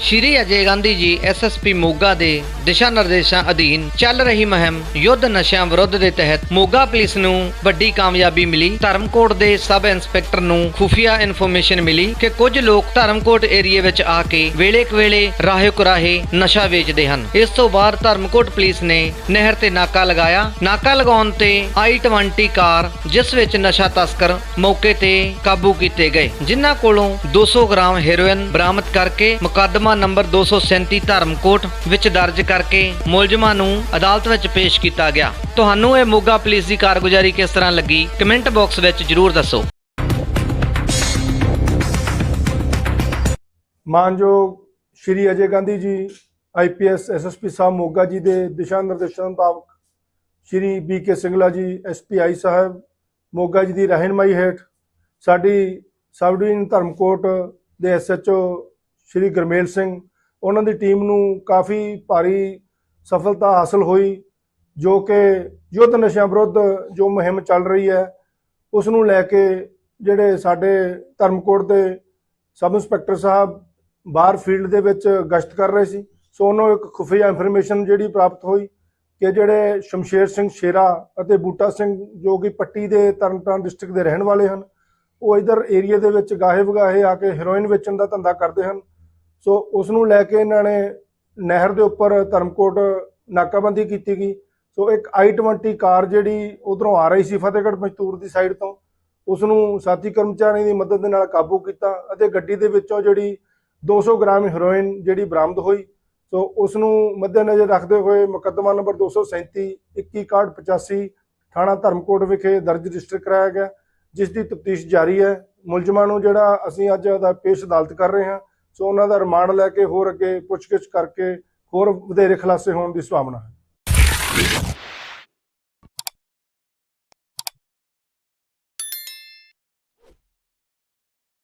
ਸ਼੍ਰੀ ਅਜੇ Gandhi ji SSP Moga ਦੇ ਦਿਸ਼ਾ ਨਿਰਦੇਸ਼ਾਂ ਅਧੀਨ ਚੱਲ ਰਹੀ ਮੁਹਿੰਮ ਯੁੱਧ ਨਸ਼ਿਆਂ ਵਿਰੁੱਧ ਦੇ ਤਹਿਤ ਮੋਗਾ ਪੁਲਿਸ ਨੂੰ ਵੱਡੀ ਕਾਮਯਾਬੀ ਮਿਲੀ। ਧਰਮਕੋਟ ਦੇ ਸਬ ਇੰਸਪੈਕਟਰ ਨੂੰ ਖੁਫੀਆ ਇਨਫੋਰਮੇਸ਼ਨ ਮਿਲੀ ਕਿ ਕੁਝ ਲੋਕ ਧਰਮਕੋਟ ਏਰੀਏ ਵਿੱਚ ਆ ਕੇ ਵੇਲੇ ਕਵੇਲੇ ਰਾਹੇ ਕੁਰਾਹੇ ਨਸ਼ਾ ਵੇਚਦੇ ਹਨ। ਇਸ ਤੋਂ ਬਾਅਦ ਧਰਮਕੋਟ ਪੁਲਿਸ ਨੇ ਨਹਿਰ ਤੇ ਨਾਕਾ ਲਗਾਇਆ। ਨਾਕਾ ਲਗਾਉਣ ਤੇ i20 ਕਾਰ, ਜਿਸ ਵਿੱਚ ਨਸ਼ਾ ਤਸਕਰ ਮੌਕੇ ਤੇ ਕਾਬੂ ਕੀਤੇ ਗਏ, ਜਿਨ੍ਹਾਂ ਕੋਲੋਂ 200 ਗ੍ਰਾਮ ਹੈਰੋਇਨ ਬਰਾਮਦ ਕਰਕੇ ਮੁਕੱਦਮਾ ਨੰਬਰ 237 ਧਰਮਕੋਟ ਵਿੱਚ ਦਰਜ ਕਰਕੇ ਮੁਲਜ਼ਮਾਂ ਨੂੰ ਅਦਾਲਤ ਵਿੱਚ ਪੇਸ਼ ਕੀਤਾ ਗਿਆ। ਤੁਹਾਨੂੰ ਇਹ ਮੋਗਾ ਪੁਲਿਸ ਦੀ ਕਾਰਗੁਜ਼ਾਰੀ ਕਿਸ ਤਰ੍ਹਾਂ ਲੱਗੀ? ਕਮੈਂਟ ਬਾਕਸ ਵਿੱਚ ਜਰੂਰ ਦੱਸੋ। ਮਾਨਯੋਗ ਸ਼੍ਰੀ ਅਜੇ ਗਾਂਧੀ ਜੀ ਆਈਪੀਐਸ ਐਸਐਸਪੀ ਸਾਹਿਬ ਮੋਗਾ ਜੀ ਦੇ ਦਿਸ਼ਾ ਨਿਰਦੇਸ਼ਾਂ ਮੁਤਾਬਕ ਸ਼੍ਰੀ ਬੀਕੇ ਸਿੰਗਲਾ ਜੀ ਐਸਪੀਆਈ ਸਾਹਿਬ ਮੋਗਾ ਜੀ ਦੀ ਰਹਿਨਮਾਈ ਹੇਠ ਸਾਡੀ ਸਬ ਡਿਵੀਜ਼ਨ ਧਰਮਕੋਟ ਦੇ ਐਸਐਚਓ ਸ਼੍ਰੀ ਗਰਮੇਲ ਸਿੰਘ, ਉਹਨਾਂ ਦੀ ਟੀਮ ਨੂੰ ਕਾਫੀ ਭਾਰੀ ਸਫਲਤਾ ਹਾਸਲ ਹੋਈ, ਜੋ ਕਿ ਯੁੱਧ ਨਸ਼ਿਆਂ ਵਿਰੁੱਧ ਜੋ ਮੁਹਿੰਮ ਚੱਲ ਰਹੀ ਹੈ, ਉਸ ਨੂੰ ਲੈ ਕੇ ਜਿਹੜੇ ਸਾਡੇ ਧਰਮਕੋਟ ਦੇ ਸਬ ਇੰਸਪੈਕਟਰ ਸਾਹਿਬ ਬਾਹਰ ਫੀਲਡ ਦੇ ਵਿੱਚ ਗਸ਼ਤ ਕਰ ਰਹੇ ਸੀ, ਸੋ ਉਹਨੂੰ ਇੱਕ ਖੁਫੀਆ ਇਨਫੋਰਮੇਸ਼ਨ ਜਿਹੜੀ ਪ੍ਰਾਪਤ ਹੋਈ ਕਿ ਜਿਹੜੇ ਸ਼ਮਸ਼ੇਰ ਸਿੰਘ ਸ਼ੇਰਾ ਅਤੇ ਬੂਟਾ ਸਿੰਘ ਜੋ ਕਿ ਪੱਟੀ ਦੇ ਤਰਨਤਾਰਨ ਡਿਸਟ੍ਰਿਕਟ ਦੇ ਰਹਿਣ ਵਾਲੇ ਹਨ, ਉਹ ਇਧਰ ਏਰੀਆ ਦੇ ਵਿੱਚ ਗਾਹੇ ਵਗਾਹੇ ਆ ਕੇ ਹੈਰੋਇਨ ਵੇਚਣ ਦਾ ਧੰਦਾ ਕਰਦੇ ਹਨ ਸੋ ਉਸ ਨੂੰ ਲੈ ਕੇ ਇਹਨਾਂ ਨੇ ਨਹਿਰ ਦੇ ਉੱਪਰ ਧਰਮਕੋਟ ਨਾਕਾਬੰਦੀ ਕੀਤੀ ਗਈ। ਸੋ ਇੱਕ i20 ਕਾਰ ਜਿਹੜੀ ਉਧਰੋਂ ਆ ਰਹੀ ਸੀ ਫਤਿਹਗੜ੍ਹ ਮਜ਼ਦੂਰ ਦੀ ਸਾਈਡ ਤੋਂ ਉਸ ਨੂੰ ਸਾਥੀ ਕਰਮਚਾਰੀਆਂ ਦੀ ਮਦਦ ਦੇ ਨਾਲ ਕਾਬੂ ਕੀਤਾ ਅਤੇ ਗੱਡੀ ਦੇ ਵਿੱਚੋਂ ਜਿਹੜੀ 200 ਗ੍ਰਾਮ ਹੈਰੋਇਨ ਜਿਹੜੀ ਬਰਾਮਦ ਹੋਈ। ਸੋ ਉਸ ਨੂੰ ਮੱਦੇਨਜ਼ਰ ਰੱਖਦੇ ਹੋਏ ਮੁਕੱਦਮਾ ਨੰਬਰ 237 2185 ਥਾਣਾ ਧਰਮਕੋਟ ਵਿਖੇ ਦਰਜ ਰਜਿਸਟਰ ਕਰਾਇਆ ਗਿਆ, ਜਿਸ ਦੀ ਤਫਤੀਸ਼ ਜਾਰੀ ਹੈ। ਮੁਲਜ਼ਮਾਂ ਨੂੰ ਜਿਹੜਾ ਅਸੀਂ ਅੱਜ ਦਾ ਪੇਸ਼ ਅਦਾਲਤ ਕਰ ਰਹੇ ਹਾਂ ਸੋ ਉਹਨਾਂ ਦਾ ਰਿਮਾਂਡ ਲੈ ਕੇ ਹੋਰ ਅੱਗੇ ਪੁੱਛਗਿੱਛ ਕਰਕੇ ਹੋਰ ਵਧੇਰੇ ਖੁਲਾਸੇ ਹੋਣ ਦੀ ਸੰਭਾਵਨਾ ਹੈ।